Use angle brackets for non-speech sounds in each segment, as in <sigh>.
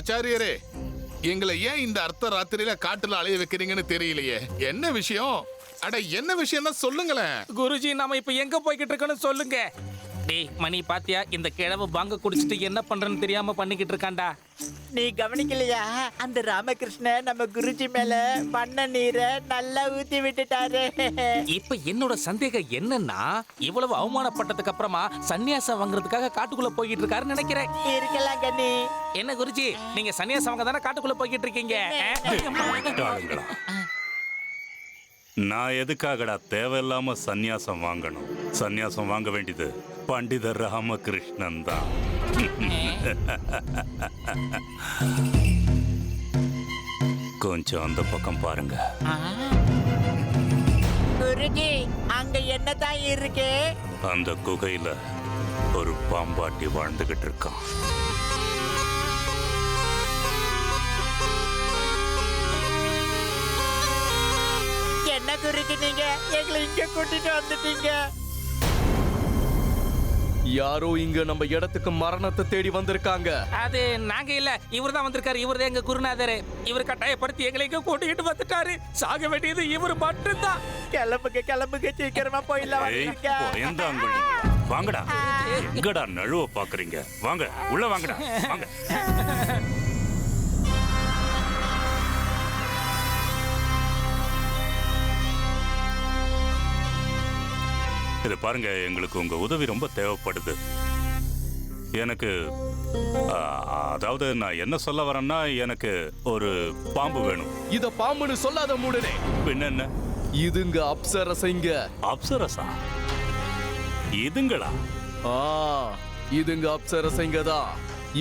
ஆச்சாரியரே எங்களை ஏன் இந்த அர்த்த ராத்திரியில காட்டுல அலைய வைக்கிறீங்கன்னு தெரியலையே? என்ன விஷயம்? அட என்ன விஷயம்னா சொல்லுங்களேன். குருஜி நாம இப்ப எங்க போய்கிட்டு இருக்கோன்னு சொல்லுங்க. டேய் மணி பாத்தியா? இந்த கிழவு பாங்க குடிச்சிட்டு என்ன பண்றேன்னு தெரியாம பண்ணிக்கிட்டு இருக்கான்டா. நீ கவனிக்கலையா? அந்த ராமகிருஷ்ணன் நம்ம குருஜி மேல பண்ண நீரை நல்லா ஊத்தி விட்டுட்டாரு. இப்ப என்னோட சந்தேகம் என்னன்னா இவ்வளவு அவமானப்பட்டதுக்கு அப்புறமா சன்னியாசம் வாங்குறதுக்காக காட்டுக்குள்ள போய்கிட்டு இருக்காருன்னு நினைக்கிறேன். இருக்கலாம் கண்ணி. என்ன குருஜி நீங்க சன்னியாசம் வாங்க தானே காட்டுக்குள்ள போய்கிட்டு இருக்கீங்க. நான் எதுக்காகடா தேவையில்லாம சந்நியாசம் வாங்கணும்? சந்நியாசம் வாங்க வேண்டியது பண்டிதர் ராமகிருஷ்ணன் தான். கொஞ்சம் அந்த பக்கம் பாருங்க. குருஜி அங்க என்னதான் இருக்கு? அந்த குகையில ஒரு பாம்பாட்டி வாழ்ந்துகிட்டு இருக்கான். நீங்க எங்களை இங்க கூட்டிட்டு வந்துட்டீங்க. யாரோ இங்க நம்ம இடத்துக்கு மரணத்தை தேடி வந்திருக்காங்க. அது நாங்க இல்ல. இவர் தான் வந்திருக்காரு. இவர் எங்க குருநாதர். இவர் கட்டாயப்படுத்தி எங்களை இங்க கூட்டிகிட்டு வந்துட்டாரு. சாக வேண்டியது இவர் மட்டும்தான். கிளம்புங்க கிளம்புங்க. சீக்கிரமா போயிடலாம் வாங்கடா. எங்கடா நழுவ பாக்குறீங்க? வாங்க உள்ள வாங்கடா. வாங்க. இது பாருங்க எங்களுக்கு உங்க உதவி ரொம்ப தேவைப்படுது. எனக்கு அதாவது நான் என்ன சொல்ல வரேன்னா எனக்கு ஒரு பாம்பு வேணும். இத பாம்புன்னு சொல்லாத மூடனே. பின்ன என்ன? இதுங்க அப்சரசைங்க. அப்சரசா? இதுங்களா? ஆ இதுங்க அப்சரசைங்க தான்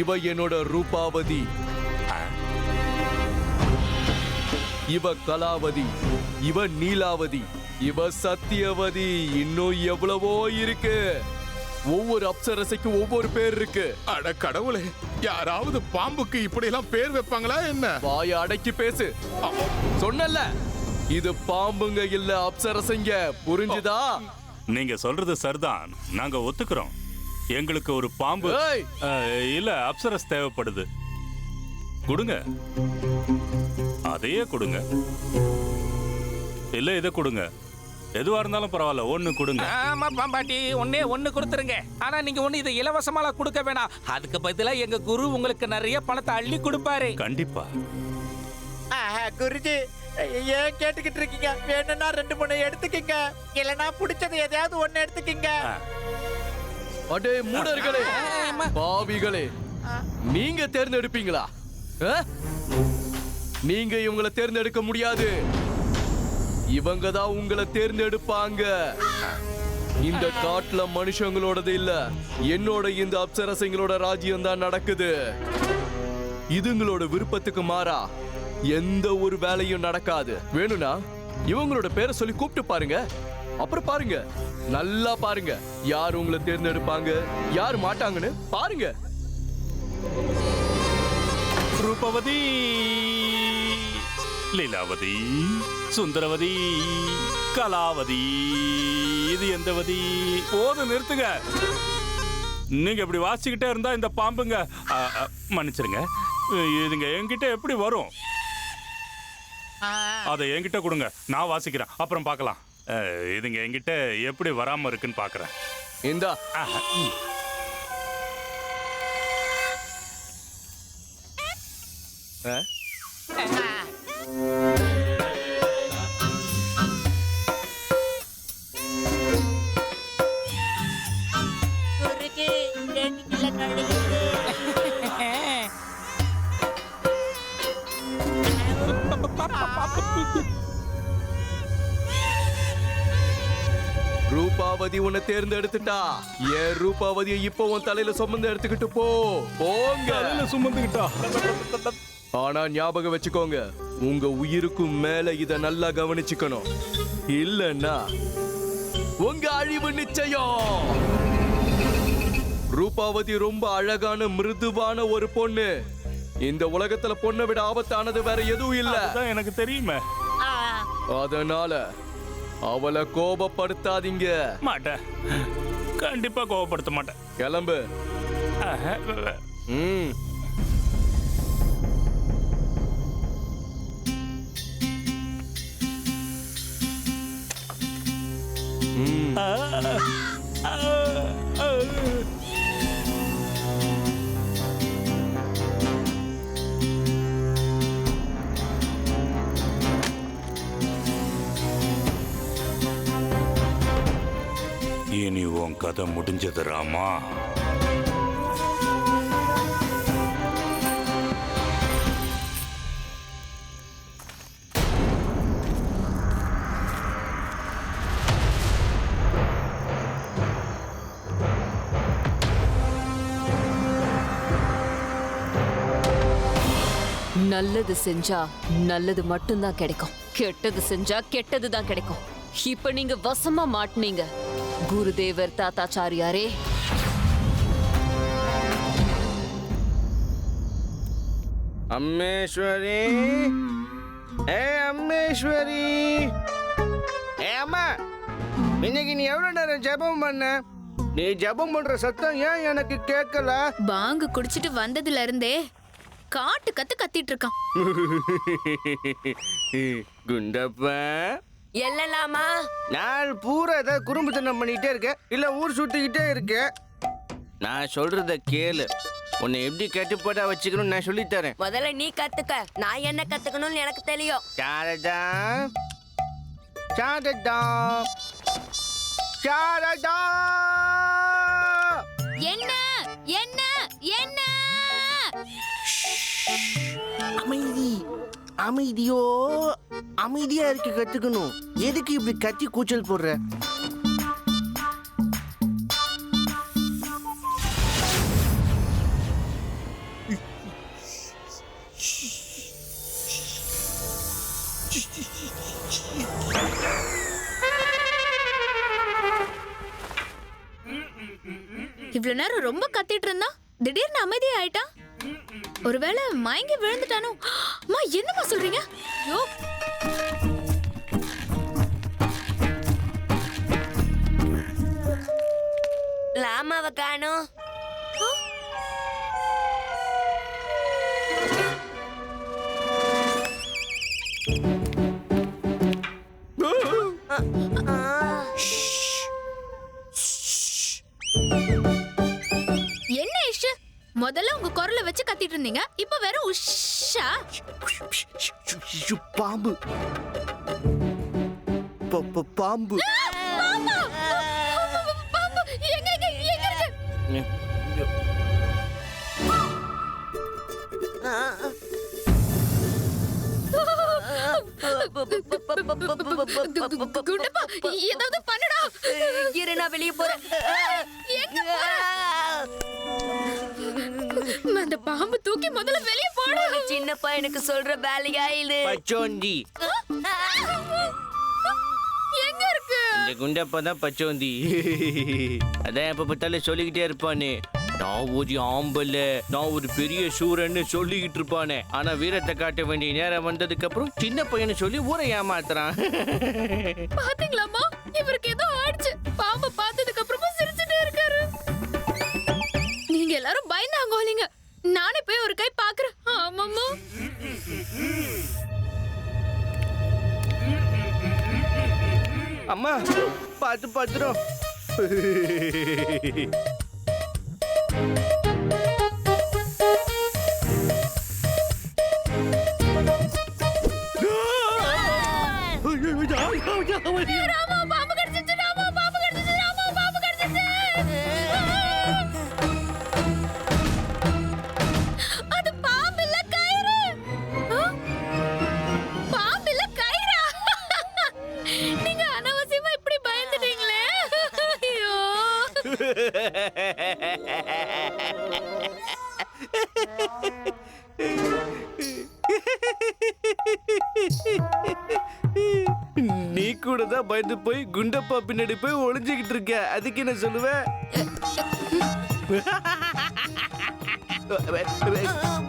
இவ என்னோட ரூபாவதி. இவ கலாவதி. இவ நீலாவதி. இவ சத்தியவதி இன்னும் எவ்வளவோ இருக்கு. ஒவ்வொரு அப்சரசைக்கும் ஒவ்வொரு பேர் இருக்கு. அட கடவுளே யாராவது பாம்புக்கு இப்படி எல்லாம் பேர் வைப்பாங்களா என்ன? வாய அடக்கி பேசு. சொன்னல இது பாம்புங்க இல்ல அப்சரசைங்க. புரிஞ்சுதா? நீங்க சொல்றது சரிதான். நாங்க ஒத்துக்கிறோம். எங்களுக்கு ஒரு பாம்பு இல்ல அப்சரஸ் தேவைப்படுது. கொடுங்க. அதையே கொடுங்க. இல்ல இதை கொடுங்க. எதுவா இருந்தாலும் பரவாயில்ல ஒண்ணு கொடுங்க. ஆமா பாம்பாட்டி. ஒன்னே ஒண்ணு கொடுத்துருங்க. ஆனா நீங்க ஒண்ணு இதை இலவசமாலாம் கொடுக்க வேணாம். அதுக்கு பதிலா எங்க குரு உங்களுக்கு நிறைய பணத்தை அள்ளி கொடுப்பாரு. கண்டிப்பா. ஆஹா, குருஜி ஏன் கேட்டுக்கிட்டு இருக்கீங்க? வேணும்னா ரெண்டு மூணு எடுத்துக்கங்க. இல்லனா பிடிச்சது எதையாவது ஒண்ணு எடுத்துக்கங்க. அடே மூடர்களே பாவிகளே நீங்க தேர்ந்தெடுப்பீங்களா? ஆ? நீங்க இவங்களை தேர்ந்தெடுக்க முடியாது. இவங்க தான் உங்களை தேர்ந்தெடுப்பாங்க. இந்த காட்டுல மனுஷங்களோடது இல்ல. என்னோட இந்த அப்சரசங்களோட ராஜ்யம் தான் நடக்குது. இதுங்களோட விருப்பத்துக்கு மாறா எந்த ஒரு வேலையும் நடக்காது. வேணும்னா இவங்களோட பேரை சொல்லி கூப்பிட்டு பாருங்க. அப்புறம் பாருங்க. நல்லா பாருங்க. யார் உங்களை தேர்ந்தெடுப்பாங்க? யார் மாட்டாங்கன்னு பாருங்க. ரூபவதி! லீலாவதி சுந்தரவதி கலாவதி இது எந்தவதி? போதும் நிறுத்துங்க. நீங்க இப்படி வாசிக்கிட்டே இருந்தா இந்த பாம்புங்க மன்னிச்சிருங்க. இதுங்க என்கிட்ட எப்படி வரும்? அதை என்கிட்ட கொடுங்க. நான் வாசிக்கிறேன். அப்புறம் பார்க்கலாம். இதுங்க என்கிட்ட எப்படி வராம இருக்குன்னு பார்க்கறேன். இந்தா. ஆ? தேர்ந்தெடுத்துட்டா? ஏன் ரூபாவதியை இப்போ உன் தலையில சுமந்து எடுத்துக்கிட்டு போ. போங்க. சுமந்துக்கிட்டா? ஆனா ஞாபகம் வச்சுக்கோங்க உங்க உயிருக்கும் மேல இத நல்லா கவனிச்சுக்கணும். இல்லன்னா உங்க அழிவு நிச்சயம். ரூபாவதி ரொம்ப அழகான மிருதுவான ஒரு பொண்ணு. இந்த உலகத்துல பொண்ணை விட ஆபத்தானது வேற எதுவும் இல்ல. எனக்கு தெரியுமே. ஆ, அதனால அவளை கோபப்படுத்தாதீங்க. மாட்டேன். கண்டிப்பா கோபப்படுத்த மாட்டேன். கிளம்பு. ம். ஆ ஆ கதை முடிஞ்சது ராமா? நல்லது செஞ்சா நல்லது மட்டும்தான் கிடைக்கும். கெட்டது செஞ்சா கெட்டது தான் கிடைக்கும். இப்ப நீங்க வசமா மாட்டுனீங்க. குருதேவர் தாத்தாச்சாரியாரே. அம்மேஸ்வரி. ஏ அம்மேஸ்வரி. ஏ அம்மா. இன்னைக்கு நீ எவ்வளவு நேரம் ஜெபம் பண்ண? நீ ஜெபம் பண்ற சத்தம் ஏன் எனக்கு கேட்கல? பாங்கு குடிச்சிட்டு வந்ததுல இருந்தே காட்டு கத்து கத்திட்டு இருக்கான். குண்டப்பா. எல்லலாமா? நாள் பூரா ஏதாவது குறும்புத்தனம் பண்ணிக்கிட்டே இருக்க இல்ல ஊர் சுத்திக்கிட்டே இருக்க நான் சொல்றத கேளு. உன்னை எப்படி கட்டுப்பாடா வச்சுக்கணும்னு நான் சொல்லித் தரேன் முதல்ல நீ கத்துக்க. நான் என்ன கத்துக்கணும்னு எனக்கு தெரியும். சாரதா சாரதா சாரதா என்ன? என்ன? என்ன? அமைதி. அமைதியோ. அமைதியா இருக்க கத்துக்கணும். எதுக்கு இப்படி கத்தி கூச்சல் போடுற? இவ்வளவு நேரம் ரொம்ப கத்திட்டு இருந்தா? திடீர்னு அமைதியா ஆயிட்டான் ஒருவேளை மயங்கி விழுந்துட்டானோ? <gasps> அம்மா என்னம்மா சொல்றீங்க? ஐயோ லாமாவை காணும். என்ன இஷு முதல்ல உங்க குரலை வச்சு கத்திட்டு இருந்தீங்க. இப்ப வேற உஷா பாம்பு. பாம்பு. இருக்கு குண்டப்பா ஏதாவது பண்ணுடா இரு நான் வெளியே போறேன் அந்த பாம்பு தூக்கி முதல்ல வெளியே போடு சின்ன பையனுக்கு சொல்ற வேலையா இது? எங்க அந்த குண்டப்பா தான் பச்சோந்தி. அதான் எப்ப பார்த்தாலும் சொல்லிக்கிட்டே இருப்பானே. நான் ஒரு ஆம்பல்ல நான் ஒரு பெரிய சூரன்னு சொல்லிக்கிட்டு இருப்பானே. ஆனா வீரத்தை காட்ட வேண்டிய நேரம் வந்ததுக்கு அப்புறம் சின்ன பையனை சொல்லி ஊரை ஏமாத்துறான். பாத்தீங்களாமா இவருக்கு ஏதோ ஆயிடுச்சு. பாம்ப பார்த்ததுக்கு அப்புறமா சிரிச்சுட்டே இருக்காரு. நீங்க எல்லாரும் பயந்தாங்கோலிங்க நானே போய் ஒரு கை அம்மா பார்த்து பார்த்துரும் <laughs> பயந்து போய் குண்டப்பா பின்னாடி போய் ஒளிஞ்சுக்கிட்டு இருக்க. அதுக்கு என்ன சொல்லுவேன் <laughs> <laughs>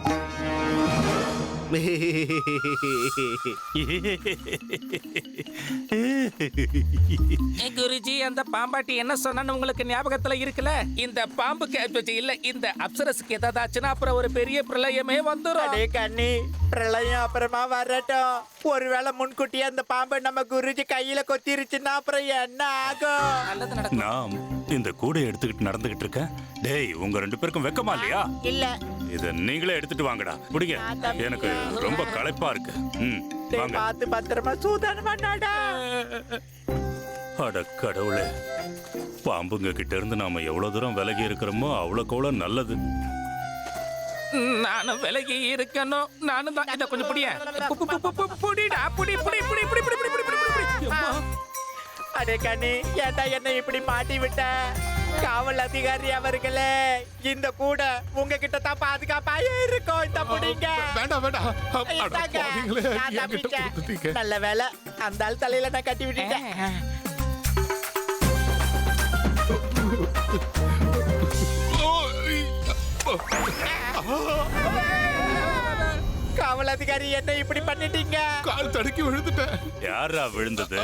ஏ, குருஜி அந்த பாம்பாட்டி என்ன சொன்னான்னு உங்களுக்கு ஞாபகத்துல இருக்குல்ல? இந்த பாம்புக்கு அ, இல்ல இந்த அப்சரஸுக்கு ஏதாவது ஆச்சுன்னா அப்புறம் ஒரு பெரிய பிரளயமே வந்துரும். அடே கண்ணி பிரளயம் அப்புறமா வரட்டும். ஒருவேளை முன்கூட்டியே அந்த பாம்பை நம்ம குருஜி கையில கொத்திருச்சுன்னா அப்புறம் என்ன ஆகும்? நல்லது நடக்கும். நான் இந்த கூடை எடுத்துக்கிட்டு நடந்துகிட்டு இருக்கேன். டேய் உங்க ரெண்டு பேருக்கும் வெக்கமா இல்லையா? இல்ல. இத நீங்களே எடுத்துட்டு வாங்கடா. பிடிங்க எனக்கு ரொம்ப களைப்பா இருக்கு. ம் வாங்க. பார்த்து பத்திரமா சூதானமா நாடா அட கடவுளே. பாம்புங்க கிட்ட இருந்து நாம எவ்வளவு தூரம் விலகி இருக்கிறோமோ அவ்வளோக்கு அவ்வளோ நல்லது. நானும் விலகி இருக்கணும். நானும் தான். இத கொஞ்சம் புடிய புடிடா. புடி புடி புடி புடி புடி புடி புடி புடி. அடே கண்ணி ஏன்டா என்ன இப்படி மாட்டி விட்ட காவல் அதிகாரி அவர்களே இந்த கூட உங்ககிட்ட தான் பாதுகாப்பா இருக்கும் இந்த புடிங்க. வேண்டாம் வேண்டாம். நல்ல வேலை அந்த ஆள் தலையில நான் கட்டி விட்டுட்டேன். காவல் அதிகாரி என்ன இப்படி பண்ணிட்டீங்க? கால் தடுக்கி விழுந்துட்டேன். யாரா விழுந்தது?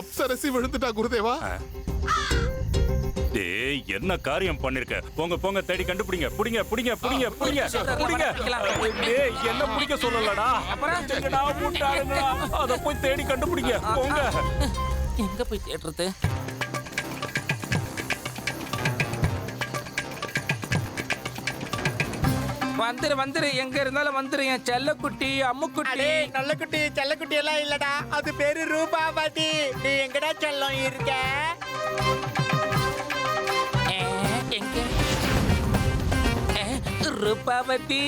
அப்சரசி விழுந்துட்டா குருதேவா? டேய் என்ன காரியம் பண்ணிருக்க? போங்க போங்க தேடி கண்டுபிடிங்க. புடிங்க புடிங்க புடிங்க புடிங்க புடிங்க டேய் என்ன பிடிக்க சொல்லலடா? அப்புறம்? எங்கடா முட்டாளுங்களா அத போய் தேடி கண்டுபிடிங்க. போங்க. எங்க போய் தேடுறது? வந்துரு வந்துரு. எங்க இருந்தாலும் வந்துரு. என் செல்லக்குட்டி அம்முக்குட்டி. அடே நல்ல குட்டி செல்ல குட்டி எல்லாம் இல்லடா. அது பேரு ரூபாவதி. நீ எங்கடா செல்லம் இருக்க? ரூபாவதி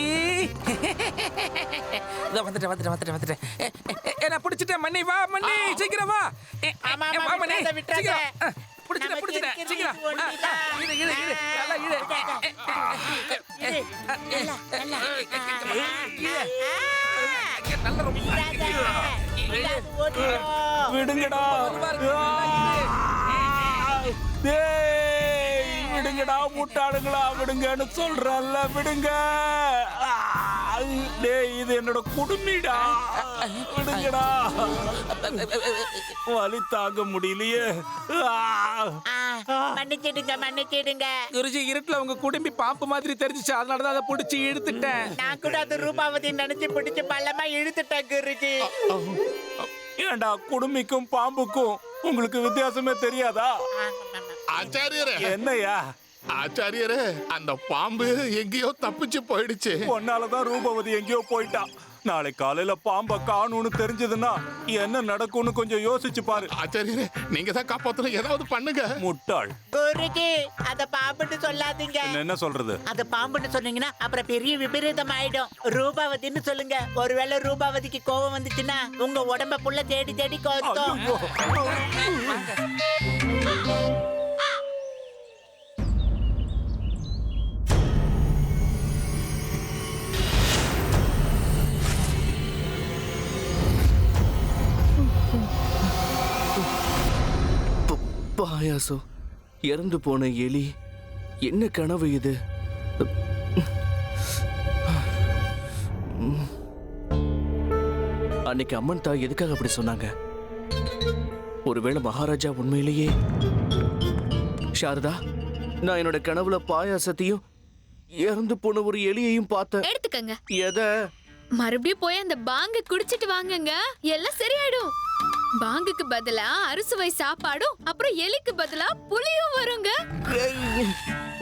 இதோ வந்துட்டேன் வந்துட்டேன் வந்துட்டேன் வந்துட்டேன் நான் பிடிச்சிட்டேன் மண்ணி வா மண்ணி சீக்கிரம் வா வா மண்ணி சீக்கிரம் பிடிச்சிட்டேன் பிடிச்சிட்டேன் சீக்கிரம் இரு இரு விடுங்கடா டேய் விடுங்கடா முட்டாளுங்களா? விடுங்கன்னு சொல்றல்ல விடுங்க. டேய் இது என்னோட குடுமிடா. விடுங்கடா. வலி தாங்க முடியலையே. மன்னிச்சிடுங்க மன்னிச்சிடுங்க. குருஜி இருட்டுல உங்க குடும்பி பாம்பு மாதிரி தெரிஞ்சுச்சு. அதனாலதான் அதை பிடிச்சி இழுத்துட்டேன். நான் கூட அது ரூபாவதி நினைச்சு பிடிச்சு பள்ளமா இழுத்துட்டேன் குருஜி. ஏண்டா குடுமிக்கும் பாம்புக்கும் உங்களுக்கு வித்தியாசமே தெரியாதா? ஆச்சாரியரே. என்னையா ஆச்சாரியரே அந்த பாம்பு எங்கேயோ தப்பிச்சு போயிடுச்சு. பொன்னாலதான் ரூபவதி எங்கேயோ போயிட்டா. நாளை காலையில பாம்ப காணும்னு தெரிஞ்சதுன்னா என்ன நடக்கும்னு கொஞ்சம் யோசிச்சு பாரு. ஆச்சாரியரே நீங்க தான் காப்பாத்தணும். ஏதாவது பண்ணுங்க. முட்டாள். குருஜி அத பாம்புன்னு சொல்லாதீங்க. என்ன என்ன சொல்றது? அது பாம்புன்னு சொன்னீங்கன்னா அப்புறம் பெரிய விபரீதம் ஆயிடும் ரூபாவதின்னு சொல்லுங்க. ஒருவேளை ரூபாவதிக்கு கோபம் வந்துச்சுன்னா உங்க உடம்ப புள்ள தேடி தேடி கோத்தம் ஐயோ. பாயாசம். இறந்து போன எலி. என்ன கனவு இது? அன்னைக்கு அம்மன் தாய் எதுக்காக அப்படி சொன்னாங்க? ஒருவேளை மகாராஜா உண்மையிலேயே? சாரதா நான் என்னோட கனவுல பாயாசத்தையும் இறந்து போன ஒரு எலியையும் பார்த்தேன். எடுத்துக்கங்க. எதை? மறுபடியும் போய் அந்த பாங்க குடிச்சிட்டு வாங்கங்க. எல்லாம் சரியாயிடும். பாங்குக்கு பதிலா அறுசுவை சாப்பாடும் அப்புறம் எலிக்கு பதிலா புளியும் வருங்க.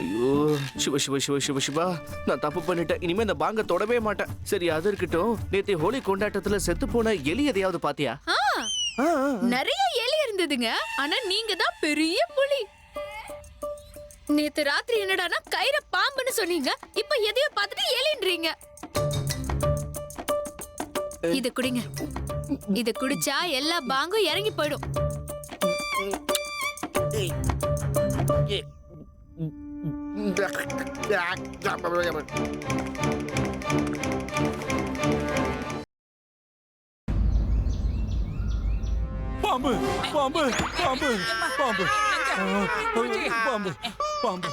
ஐயோ சிவ சிவ சிவ சிவ சிவா. நான் தப்பு பண்ணிட்டேன். இனிமே இந்த பாங்க தொடவே மாட்டேன். சரி அது இருக்கட்டும். நேத்து ஹோலி கொண்டாட்டத்துல செத்து போன எலி எதையாவது பாத்தியா. நிறைய எலி இருந்ததுங்க. ஆனா நீங்க தான் பெரிய புலி. நேத்து ராத்திரி என்னடானா கயிற பாம்புன்னு சொன்னீங்க. இப்ப எதையோ பார்த்துட்டு எலின்றீங்க. இத குடிங்க. இத குடிச்சா எல்லா பாங்கும் இறங்கி போயிடும். பாம்பு பாம்பு பாம்பு பாம்பு. பாம்பு பாம்பு.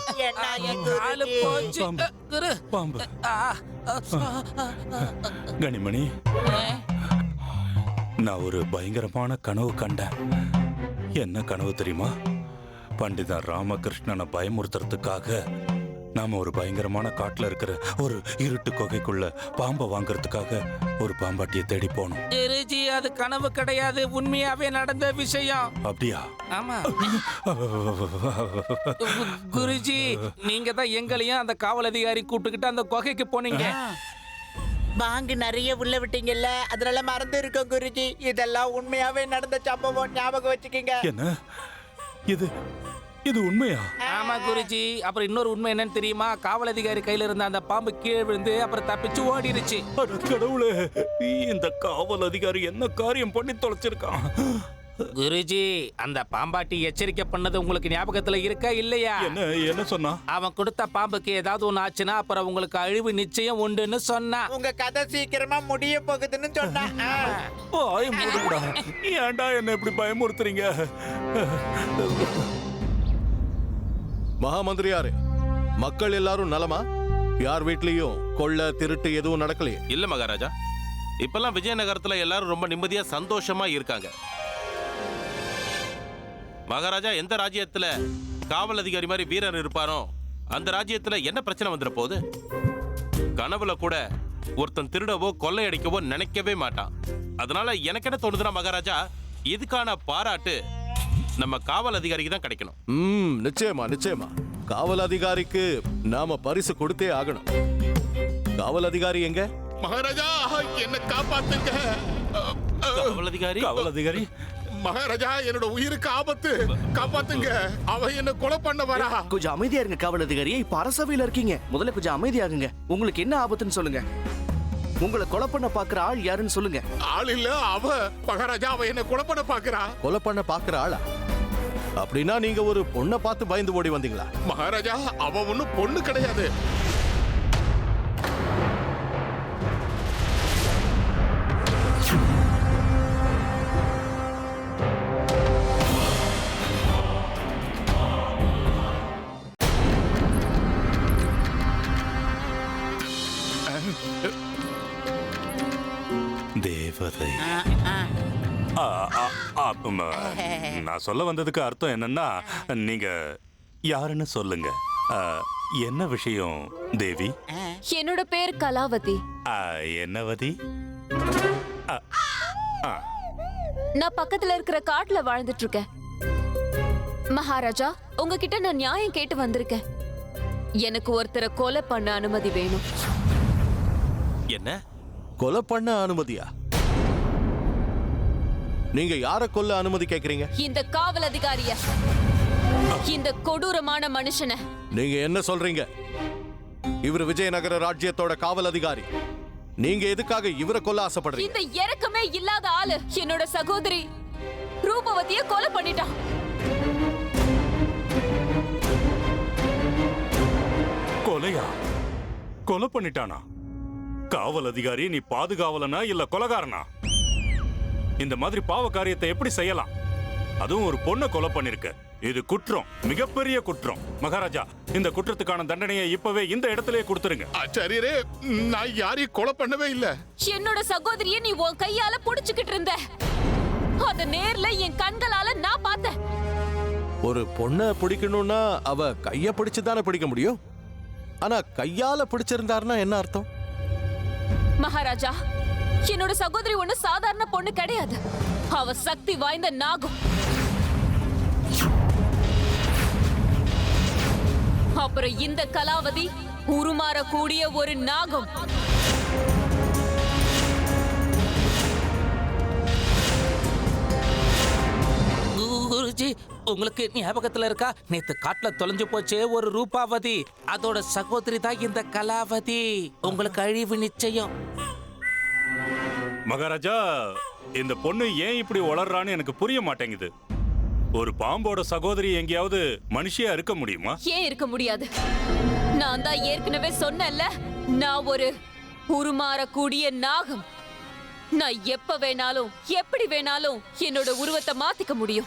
பாம்பு. பாம்பு ஆ கனிமணி. நான் ஒரு பயங்கரமான கனவு கண்டேன். என்ன கனவு தெரியுமா? பண்டிதன் ராமகிருஷ்ணனை பயமுறுத்துறதுக்காக நாம ஒரு பயங்கரமான காட்டுல இருக்கிற ஒரு இருட்டு குகைக்குள்ள பாம்பை வாங்குறதுக்காக ஒரு பாம்பாட்டியை தேடி போனோம். குருஜி அது கனவு கிடையாது. உண்மையாவே நடந்த விஷயம். அப்படியா? ஆமா. <laughs> குருஜி நீங்க தான் எங்களையும் அந்த காவல் அதிகாரி கூப்பிட்டுக்கிட்டு அந்த குகைக்கு போனீங்க. பாங்கு நிறைய உள்ள விட்டீங்கல்ல அதனால மறந்து இருக்கோம் குருஜி. இதெல்லாம் உண்மையாவே நடந்த சம்பவம் ஞாபகம் வச்சுக்கீங்க. என்ன? இது இது உண்மையா? ஆமா குருஜி. அப்புறம் இன்னொரு உண்மை என்னன்னு தெரியுமா? காவல் அதிகாரி கையில இருந்த அந்த பாம்பு கீழே விழுந்து அப்புறம் தப்பிச்சு ஓடிடுச்சு கடவுளே இந்த காவல் அதிகாரி என்ன காரியம் பண்ணி தொலைச்சிருக்கான்? குருஜி அந்த பாம்பாட்டி எச்சரிக்கை பண்ணது உங்களுக்கு ஞாபகத்துல இருக்கா இல்லையா? என்ன என்ன சொன்னா? அவன் கொடுத்த பாம்புக்கு ஏதாவது ஒண்ணு ஆச்சுன்னா அப்புறம் உங்களுக்கு அழிவு நிச்சயம் உண்டுன்னு சொன்னான் உங்க கதை சீக்கிரமா முடிய போகுதுன்னு சொன்னா. ஏன்டா என்ன இப்படி பயமுறுத்துறீங்க? மகாமந்திரியாரே மக்கள் எல்லாரும் நலமா? யார் வீட்லயும் கொள்ள திருட்டு எதுவும் நடக்கலையே? இல்ல மகாராஜா. இப்பெல்லாம் விஜயநகரத்துல எல்லாரும் ரொம்ப நிம்மதியா சந்தோஷமா இருக்காங்க. மகாராஜா எந்த ராஜ்யத்துல காவல் அதிகாரி மாதிரி வீரர் இருப்பாரோ அந்த ராஜ்யத்துல என்ன பிரச்சனை வந்துட போகுது? கனவுல கூட ஒருத்தன் திருடவோ கொள்ளையடிக்கவோ நினைக்கவே மாட்டான். அதனால எனக்கு என்ன தோணுதுன்னா மகாராஜா இதுக்கான பாராட்டு நம்ம காவல் அதிகாரிக்கு தான் கிடைக்கணும். ம் நிச்சயமா நிச்சயமா. காவல் அதிகாரிக்கு நாம பரிசு கொடுத்தே ஆகணும். காவல் அதிகாரி எங்க? மகாராஜா என்ன காப்பாத்துங்க. காவல் அதிகாரி? காவல் அதிகாரி? மகாராஜா என்னோட உயிருக்கு ஆபத்து. காப்பாத்துங்க. அவ என்ன கொலை பண்ண வரா கொஞ்சம் அமைதியா இருங்க காவல் அதிகாரியே. இப்ப அரசவையில இருக்கீங்க. முதல்ல கொஞ்சம் அமைதியாகுங்க. உங்களுக்கு என்ன ஆபத்துன்னு சொல்லுங்க. உங்களை கொலை பண்ண பாக்குற ஆள் யாருன்னு சொல்லுங்க. ஆள் இல்ல அவ. மகாராஜா அவ என்ன கொலை பண்ண பாக்குறா. கொலை பண்ண பாக்குற ஆளா? அப்படின்னா நீங்க ஒரு பொண்ணை பார்த்து பயந்து ஓடி வந்தீங்களா மகாராஜா அவ ஒண்ணும் பொண்ணு கிடையாது தேவதை ஆ, ஆ, ஆ, ம், நான் சொல்ல வந்ததுக்கு அர்த்தம் என்னன்னா நீங்க யாருன்னு சொல்லுங்க. ஆ, என்ன விஷயம் தேவி? என்னோட பேர் கலாவதி. ஆ, என்னவதி ஆ, ஆ, நான் பக்கத்துல இருக்கிற காட்டுல வாழ்ந்துட்டு இருக்கேன் மகாராஜா உங்ககிட்ட நான் நியாயம் கேட்டு வந்திருக்கேன். எனக்கு ஒருத்தரை கொலை பண்ண அனுமதி வேணும். என்ன? கொலை பண்ண அனுமதியா? நீங்க யார கொல்ல அனுமதி கேக்குறீங்க? இந்த காவல் அதிகாரிய இந்த கொடூரமான மனுஷனை. நீங்க என்ன சொல்றீங்க? இவர் விஜயநகர ராஜ்யத்தோட காவல் அதிகாரி. நீங்க எதுக்காக இவரை கொல்ல ஆசைப்படுறீங்க? இந்த இறக்கமே இல்லாத ஆளு என்னோட சகோதரி ரூபவதிய கொலை பண்ணிட்டான். கொலையா? கொலை பண்ணிட்டானா? காவல் அதிகாரி நீ பாதுகாவலனா இல்ல கொலகாரனா? இந்த மாதிரி பாவ காரியத்தை எப்படி செய்யலாம்? அதுவும் ஒரு பொண்ணை கொலை பண்ணிருக்க. இது குற்றம் மிகப்பெரிய குற்றம். மகாராஜா இந்த குற்றத்துக்கான தண்டனையை இப்பவே இந்த இடத்திலேயே கொடுத்துருங்க. ஆச்சாரியரே நான் யாரையும் கொலை பண்ணவே இல்ல. என்னோட சகோதரிய நீ உன் கையால புடிச்சுக்கிட்டு இருந்த. அத நேர்ல என் கண்களால நான் பார்த்தேன். ஒரு பொண்ணை பிடிக்கணும்னா அவ கைய பிடிச்சு தானே பிடிக்க முடியும்? ஆனா கையால பிடிச்சிருந்தாருன்னா என்ன அர்த்தம்? மகாராஜா என்னோட சகோதரி ஒண்ணு சாதாரண பொண்ணு கிடையாது. அவ சக்தி வாய்ந்த நாகம் அப்புறம் இந்த கலாவதி உருமாறக்கூடிய ஒரு நாகம். குருஜி உங்களுக்கு ஞாபகத்துல இருக்கா? நேத்து காட்டுல தொலைஞ்சு போச்சே ஒரு ரூபாவதி. அதோட சகோதரி தான் இந்த கலாவதி. உங்களுக்கு அழிவு நிச்சயம். மகாராஜா இந்த பொண்ணு ஏன் இப்படி வளர்றான்னு எனக்கு புரிய மாட்டேங்குது. ஒரு பாம்போட சகோதரி எங்கேயாவது மனுஷியா இருக்க முடியுமா? ஏன் இருக்க முடியாது? நான் தான் ஏற்கனவே சொன்னேன்ல நான் ஒரு உருமாறக்கூடிய நாகம். நான் எப்ப வேணாலும் எப்படி வேணாலும் என்னோட உருவத்தை மாத்திக்க முடியும்.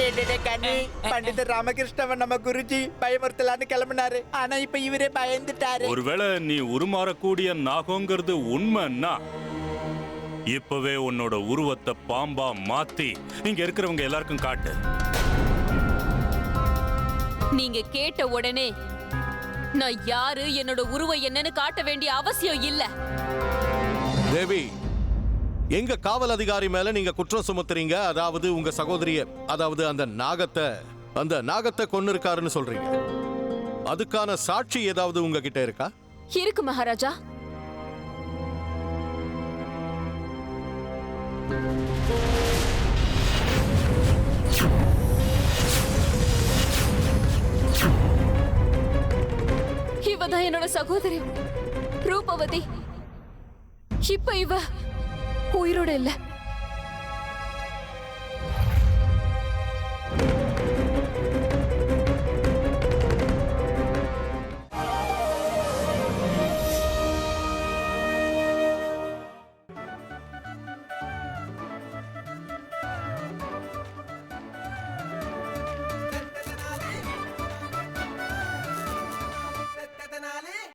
கண்ணு பண்டித ராமகிருஷ்ணவன் நம்ம குருஜி பயமுறுத்தலான்னு கிளம்பினாரு. ஆனா இப்ப இவரே பயந்துட்டாரு. ஒருவேளை நீ உருமாறக்கூடிய நாகங்கிறது உண்மைன்னா இப்பவே உன்னோட உருவத்தை பாம்பா மாத்தி இங்க இருக்கிறவங்க எல்லாருக்கும் காட்டு. நீங்க கேட்ட உடனே நான் யாரு என்னோட உருவம் என்னன்னு காட்ட வேண்டிய அவசியம் இல்ல. தேவி எங்க காவல் அதிகாரி மேல நீங்க குற்றம் சுமத்துறீங்க? அதாவது உங்க சகோதரிய அதாவது அந்த நாகத்தை அந்த நாகத்தை கொன்னு இருக்காருன்னு சொல்றீங்க. அதுக்கான சாட்சி ஏதாவது உங்ககிட்ட இருக்கா? இருக்கு மகாராஜா. இவதான் என்னோட சகோதரி ரூபவதி. இப்ப இவ உயிரோட இல்லை.